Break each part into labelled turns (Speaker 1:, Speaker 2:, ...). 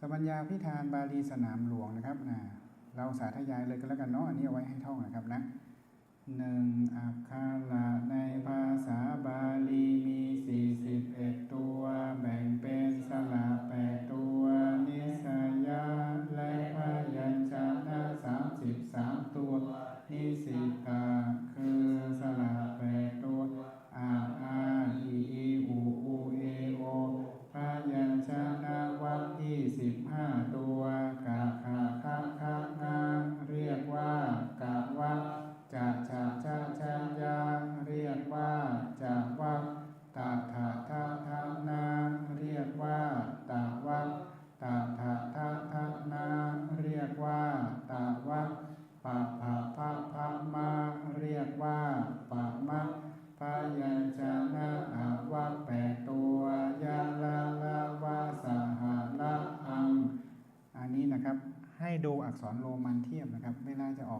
Speaker 1: สมัญญาพิธานบาลีสนามหลวงนะครับนะเราสาธยายเลยก็แล้วกันเนาะอันนี้เอาไว้ให้ท่องนะครับนะหนึ่งอักขระในภาษาบาลีมีสี่สิบเอ็ดตัว แบ่งเป็นสระ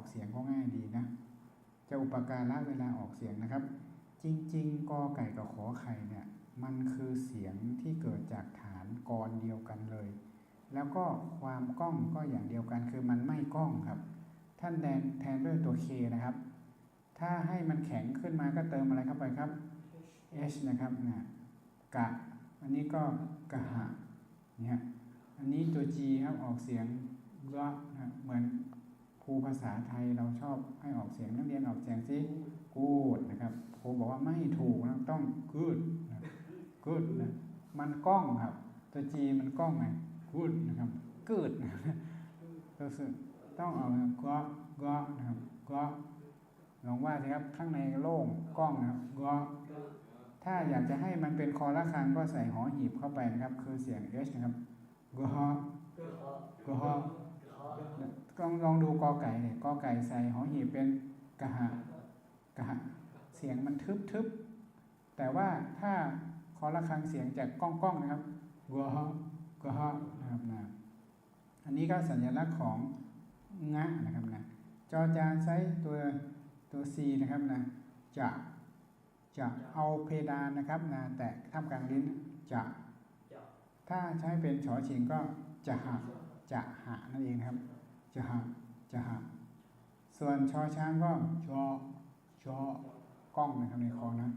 Speaker 1: เสียงก็ง่ายดีนะ จะอุปการะเวลาออกเสียงนะครับ จริง ๆกอไก่กับขอไข่เนี่ย มันคือเสียงที่เกิดจากฐานกรเดียวกันเลย แล้วก็ความก้องก็อย่างเดียวกัน คือมันไม่ก้องครับ ท่านแทนแทนด้วยตัว k นะครับ ถ้าให้มันแข็งขึ้นมาก็เติมอะไรเข้าไปครับ h นะครับนะกะ อันนี้ก็กะหะเนี่ยอันนี้ตัว g ครับออกเสียงกะนะเหมือน รูภาษาไทยเราชอบให้ออกเสียงนักเรียนออกเสียงสิกูดนะครับครูบอกว่าไม่ถูกนะต้องกูดนะกูดนะมันก้องครับ ตัว g มันก้องไงกูดนะครับกูดนะก็คือต้องเอากะกะนะครับกะลองว่าสิครับข้างในโล่งกล้องนะครับก็ถ้าอยากจะให้มันเป็นคอละคังก็ใส่หอหีบเข้าไปนะครับ คือเสียง h นะครับกฮกฮ ลองลองดูกอไก่เนี่ยกอไก่ใส่หอหีบเป็นกะหะกะหะเสียงมันทึบทึบแต่ว่าถ้าคอละครังเสียงจากกล้องก้องนะครับกฮกฮนะครับนะอันนี้ก็สัญลักษณ์ของงะนะครับนะจอจานใช้ตัวตัว C นะครับนะจะจะเอาเพดานนะครับนะแตะท่ามกลางลิ้นจะถ้าใช้เป็นชอชิงก็จะหะจะหะนั่นเองครับ จะหะจะหะส่วนชอช้างก็ชอชอกล้องนะครับในคอนะ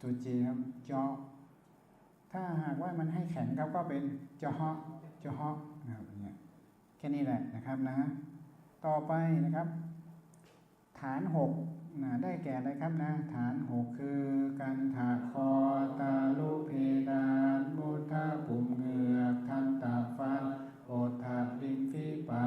Speaker 1: ตัวเจครับจอถ้าหากว่ามันให้แข็งครับก็เป็นจะฮะจะฮะนะครับอย่างเงี้ยแค่นี้แหละนะครับนะ ต่อไปนะครับ ฐานหกนะได้แก่อะไรครับนะ ฐานหกคือกันถาคอตาลุเพดานมุทาปุ่มเหงือกทันตาฟันโอทาลิมฟีปา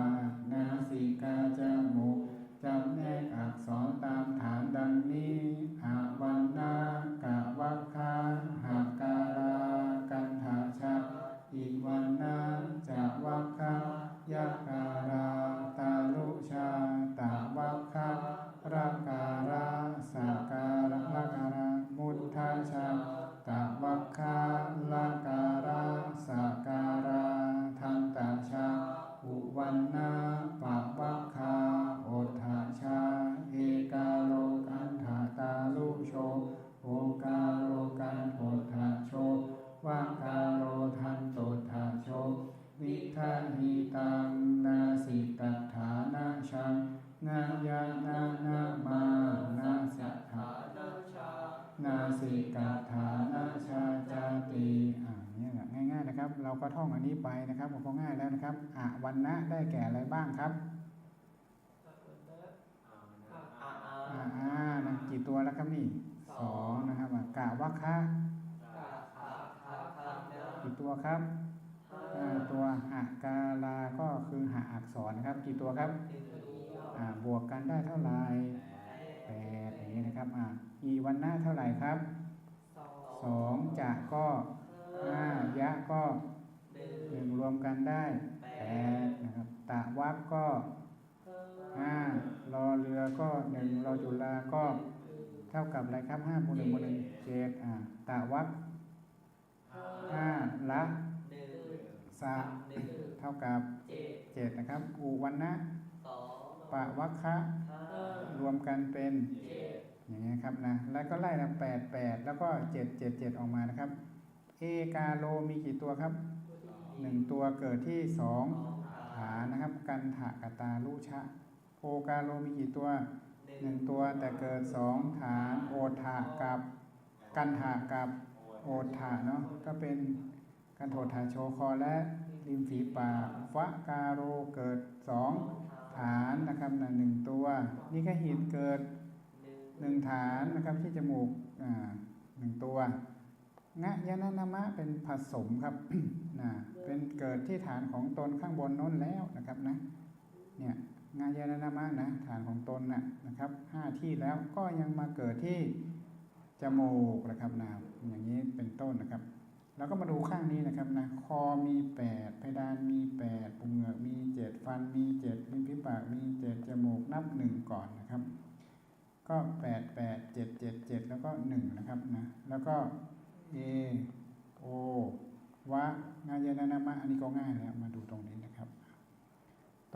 Speaker 1: นาสิกัฐานาชาจาติอ่าเนี่ยแหละง่ายๆนะครับ เราก็ท่องอันนี้ไปนะครับผมก็ง่ายแล้วนะครับอะวันนะได้แก่อะไรบ้างครับอาอานะกี่ตัวแล้วครับนี่สองนะครับกะวัคะกี่ตัวครับตัวหะกาลาก็คือหะอักษรครับ กี่ตัวครับบวกกันได้เท่าไหร่แปดอย่างนี้นะครับอีวันหน้าเท่าไหร่ครับ สองจะก็ห้ายะก็หนึ่งรวมกันได้แปดนะครับตะวักก็ห้ารอเรือก็หนึ่งรอจุฬาก็เท่ากับอะไรครับห้าบวกหนึ่งบวกหนึ่งเจ็ดอ่าตะวักห้าละสะเท่ากับเจ็ดนะครับอุวันนะปะวัคคะรวมกันเป็น อย่างนี้ยครับนะแล้วก็ไล่ละแปดแปดแล้วก็เจ็ดเจ็ดเจ็ดออกมานะครับ เอกาโลมีกี่ตัวครับมหนึ่งตัวเกิดที่สองฐานนะครับ กันถะกตาลุชะโพกาโลมีกี่ตัวหนึ่งตัวแต่เกิดสองฐานโอทะกับกันถะกับโอทะเนาะก็เป็นกันโทธาโชคอและริมฝีปากวะกาโรเกิดสองฐานนะครับนะหนึ่งตัว นี่ก็หินเกิด หนึ่งฐานนะครับที่จมูกหนึ่งตัวงะยะนานามะเป็นผสมครับนะเป็นเกิดที่ฐานของตนข้างบนน้นแล้วนะครับนะเนี่ยงายานานามะนะฐานของตนนะนะครับห้าที่แล้วก็ยังมาเกิดที่จมูกนะครับนะอย่างนี้เป็นต้นนะครับ แล้วก็มาดูข้างนี้นะครับนะคอมีแปดเพดานมีแปดปุงเหงือกมีเจ็ดฟันมีเจ็ดลิ้นฝีปากมีเจ็ดจมูกนับหนึ่งก่อนนะครับ ก็แปดแปดเจ็ดเจ็ดเจ็ดแล้วก็หนึ่งนะครับนะแล้วก็เอโอวะงายานานามะอันนี้ก็ง่ายแล้วมาดูตรงนี้นะครับ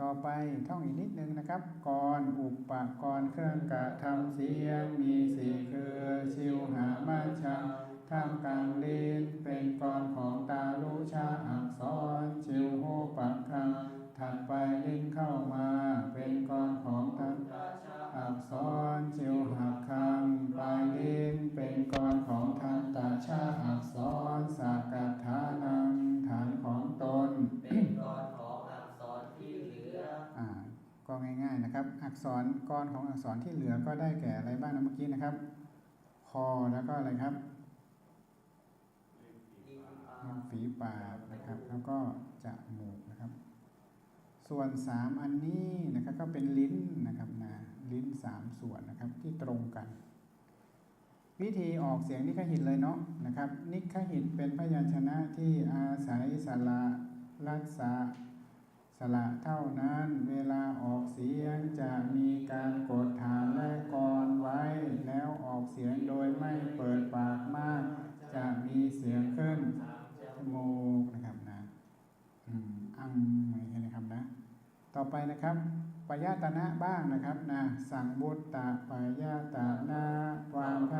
Speaker 1: ต่อไปท่องอีกนิดนึงนะครับกรอุปกรณ์เครื่องกระทำเสียงมีสี่คือชิวหามาชังท่ามกลางลิ้นเป็นกรของตาลุชาอักษรชิวโหปักคังถัดไปลิ้นเข้ามา เป็นกร อักษรจิวหักคังปลายลิ้นเป็นกรของทันตาชาอักษรสากัตฐานังฐานของตน
Speaker 2: เป็นกรของอักษรที่เหลือ
Speaker 1: อ่าก็ง่ายๆนะครับ อักษรกรของอักษรที่เหลือก็ได้แก่อะไรบ้างนะเมื่อกี้นะครับ คอแล้วก็อะไรครับ
Speaker 2: ลิ้นปา
Speaker 1: ริมฝีปากนะครับแล้วก็จมูกนะครับ ส่วนสามอันนี้นะครับก็เป็นลิ้นนะครับนะ ลิ้นสามส่วนนะครับที่ตรงกัน วิธีออกเสียงนิคหิตเลยเนาะนะครับ นิคหิตเป็นพยัญชนะที่อาศัยสระรัศะสระเท่านั้นเวลาออกเสียงจะมีการกดฐานและกรไว้ แล้วออกเสียงโดยไม่เปิดปากมาก จะมีเสียงขึ้นจมูกนะครับนะอืมอังอะไรนี้ครับนะ ต่อไปนะครับ ปยาตนะบ้างนะครับนะสังบุตตะปยาตนะความพ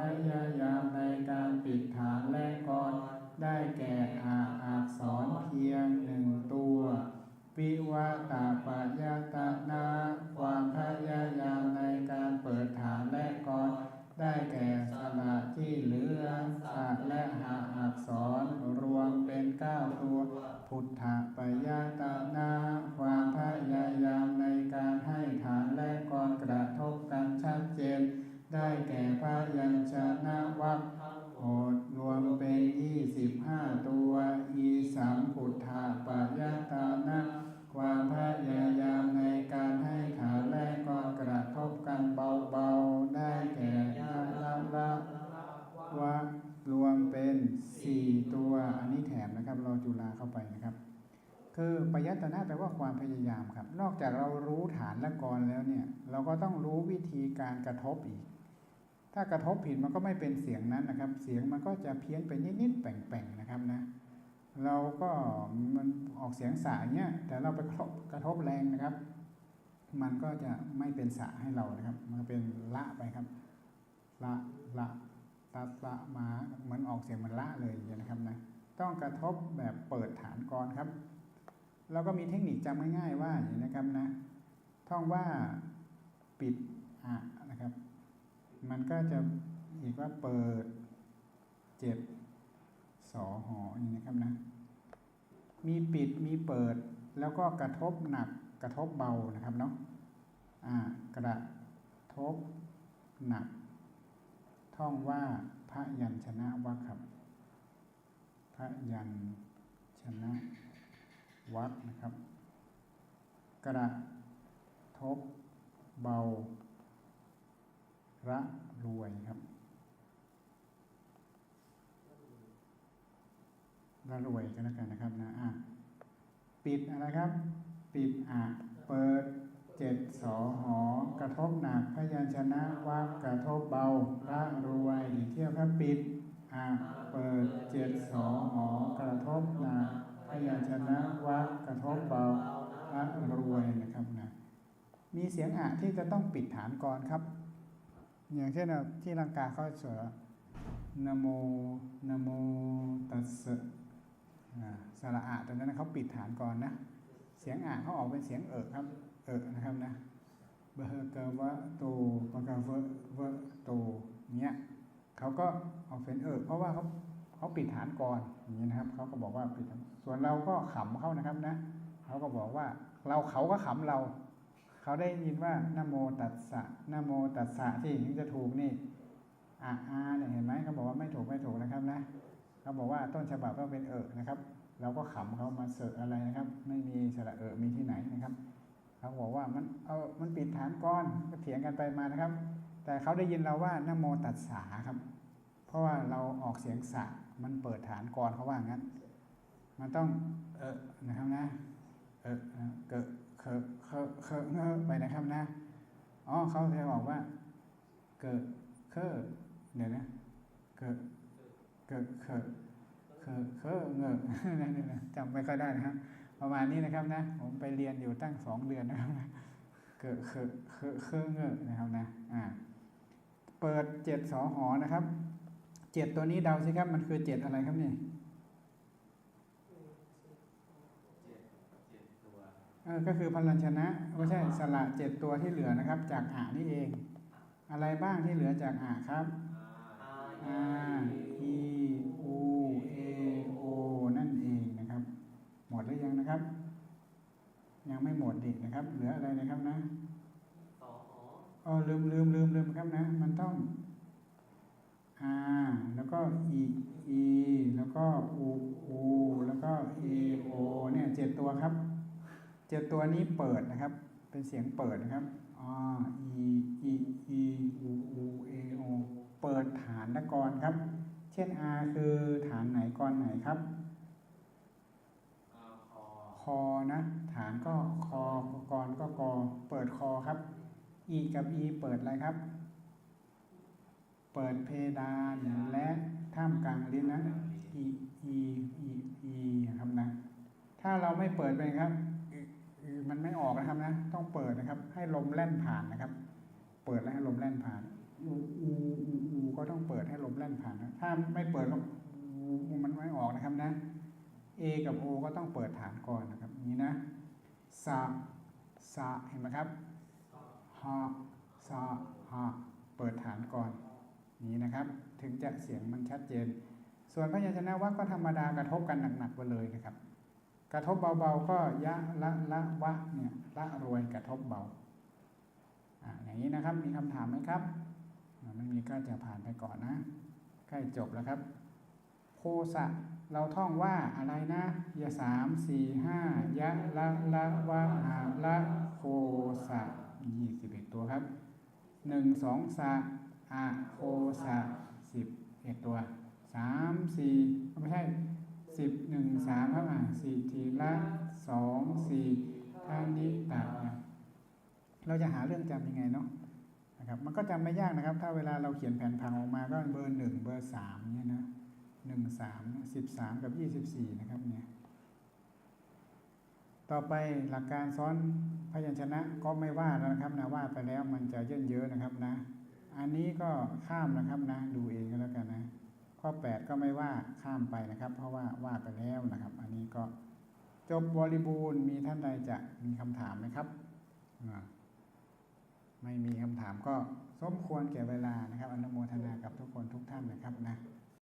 Speaker 1: แก่พยัญชนะวักโอดรวมเป็นยี่สิบห้าตัว อีสามพุทธปยาตนาความพยายามในการให้ฐานและกรกระทบกันเบาๆ ได้แก่ยาละละวะรวมเป็น4ตัว อันนี้แถมนะครับรอจุฬาเข้าไปนะครับ คือปยัตนะแปลว่าความพยายามครับ นอกจากเรารู้ฐานและกรแล้วเนี่ย เราก็ต้องรู้วิธีการกระทบอีก ถ้ากระทบผิดมันก็ไม่เป็นเสียงนั้นนะครับ เสียงมันก็จะเพี้ยนไปนิดๆแป่งๆนะครับนะ เราก็มันออกเสียงสายเนี่ยแต่เราไปกระทบกระทบแรงนะครับ มันก็จะไม่เป็นสาให้เรานะครับ มันเป็นละไปครับละละตัสละมาเหมือนออกเสียงมันละเลยอย่างนี้นะครับนะต้องกระทบแบบเปิดฐานกรครับ เราก็มีเทคนิคจำง่ายๆว่าอย่างนี้นะครับนะท่องว่าปิดอะนะ มันก็จะอีกว่าเปิดเจ็ดสอหออย่างนี้นะครับนะ มีปิดมีเปิดแล้วก็กระทบหนักกระทบเบานะครับเนาะอ่ากระทบหนัก ท่องว่าพระยัญชนะวักครับ พระยัญชนะวักนะครับ กระทบเบา ระรวยครับระรวยก็แล้วกันนะครับนะอะปิดอะไรครับ ปิดอะเปิดเจ็ดสอหอกระทบหนักพยัญชนะวักกระทบเบาระรวยอีกเที่ยวครับปิดอะเปิดเจ็ดสอหอกระทบหนักพยัญชนะวักกระทบเบาระรวยนะครับนะมีเสียงอะที่จะต้องปิดฐานก่อนครับ อย่างเช่นที่ลังกาเขาเสือนะโมนะโมตัสสะอ่าระอะตรงนั้นเขาปิดฐานก่อนนะ เสียงอะเขาออกเป็นเสียงเอะครับ เอะนะครับนะเบอร์เกวะโตปะกาเวะเวโตเนี้ยเขาก็ออกเป็นเอะเพราะว่าเขาเขาปิดฐานก่อนอย่างนี้นะครับเขาก็บอกว่าปิดส่วนเราก็ขำเขานะครับนะเขาก็บอกว่าเราเขาก็ขำเรา เขาได้ยินว่านโมตัสสะนโมตัสสะที่ถึงจะถูกนี่อ่าอาเนี่ยเห็นไหมเขาบอกว่าไม่ถูกไม่ถูกนะครับนะเขาบอกว่าต้นฉบับก็เป็นเอะนะครับ เราก็ขำเขามาเสอะอะไรนะครับ ไม่มีสระเอะมีที่ไหนนะครับเขาบอกว่ามันเอามันปิดฐานก้อนก็เถียงกันไปมานะครับ แต่เขาได้ยินเราว่านโมตัสสะครับ เพราะว่าเราออกเสียงสะมันเปิดฐานกรเขาว่างั้น มันต้องเออนะครับนะเออะเกอะ เคอะเคอะเคอะเงอไปนะครับนะอ๋อเขาจะบอกว่า เกิดเคอเดี๋ยวนะ เกิดเกิดเคอเคอเคอเงอะนั่นนี่นะจำไม่ค่อยได้นะครับประมาณนี้นะครับนะ ผมไปเรียนอยู่ตั้งสองเดือนนะครับนะเกิดเคอเคอเคอเงอนะครับนะ อ่า เปิดเจ็ดสอหอนะครับเจ็ดตัวนี้เดาสิครับ มันคือเจ็ดอะไรครับเนี่ย เออ ก็คือพลัญชนะไม่ใช่สระเจ็ดตัวที่เหลือนะครับ จากอ่านี่เอง อะไรบ้างที่เหลือจากอ่าครับ
Speaker 2: อา
Speaker 1: R E U A O นั่นเองนะครับ หมดหรือยังนะครับ ยังไม่หมดดินะครับ เหลืออะไรนะครับนะ
Speaker 2: อ๋อ
Speaker 1: ลืมลืมลืมลืมครับนะ มันต้อง R แล้วก็ E E แล้วก็ U U แล้วก็ A O เนี่ยเจ็ดตัวครับ เจ็ดตัวนี้เปิดนะครับ เป็นเสียงเปิดนะครับ R E E E U U A O เปิดฐานตะกรครับ เช่น R คือฐานไหนกรไหนครับ
Speaker 2: คอ
Speaker 1: คอนะ ฐานก็คอกรก็กอเปิดคอครับ E กับ E เปิดอะไรครับ เปิดเพดานและท่ามกลางลิ้นนะ E E E E ครับนะ ถ้าเราไม่เปิดไปครับือมันไม่ออกนะครับนะ ต้องเปิดนะครับ ให้ลมแล่นผ่านนะครับ เปิดแล้วให้ลมแล่นผ่านอูอูอูอูก็ต้องเปิดให้ลมแล่นผ่านนะถ้าไม่เปิดก็มันไม่ออกนะครับนะ A กับ O ก็ต้องเปิดฐานก่อนนะครับนี้นะสะสะเห็นไหมครับฮะสะฮะเปิดฐานก่อนนี้นะครับ ถึงจะเสียงมันชัดเจน ส่วนพยัญชนะวรรคก็ธรรมดากระทบกันหนักๆไปเลยนะครับ กระทบเบาๆก็ยะละละวะเนี่ยละรวยกระทบเบาอ่าอย่างนี้นะครับมีคำถามไหมครับอ่าไม่มีก็จะผ่านไปก่อนนะใกล้จบแล้วครับ โคสะเราท่องว่าอะไรนะยะสามสี่ห้ายะละละวะหาละโคสะยี่สิบเอ็ดตัวครับหนึ่งสองสะอะโคสะสิบเอ็ดตัวสามสี่ไม่ใช่ สิบหนึ่งสามครับอะสี่ทีละสองสี่ท่านิตะเนี่ยเราจะหาเรื่องจำยังไงเนาะนะครับมันก็จำไม่ยากนะครับ ถ้าเวลาเราเขียนแผนผังออกมาก็เบอร์หนึ่งเบอร์สามเนี่ยนะหนึ่งสามสิบสามกับยี่สิบสี่นะครับเนี่ยต่อไปหลักการซ้อนพยัญชนะก็ไม่ว่าแล้วนะครับนะว่าไปแล้วมันจะเย่นเยอะนะครับนะ อันนี้ก็ข้ามนะครับนะ ดูเองก็แล้วกันนะ ข้อ 8 ก็ไม่ว่าข้ามไปนะครับ เพราะว่าว่าไปแล้วนะครับ อันนี้ก็จบบริบูรณ์มีท่านใดจะมีคำถามไหมครับไม่มีคำถามก็สมควรแก่เวลานะครับ อนุโมทนากับทุกคนทุกท่านนะครับนะ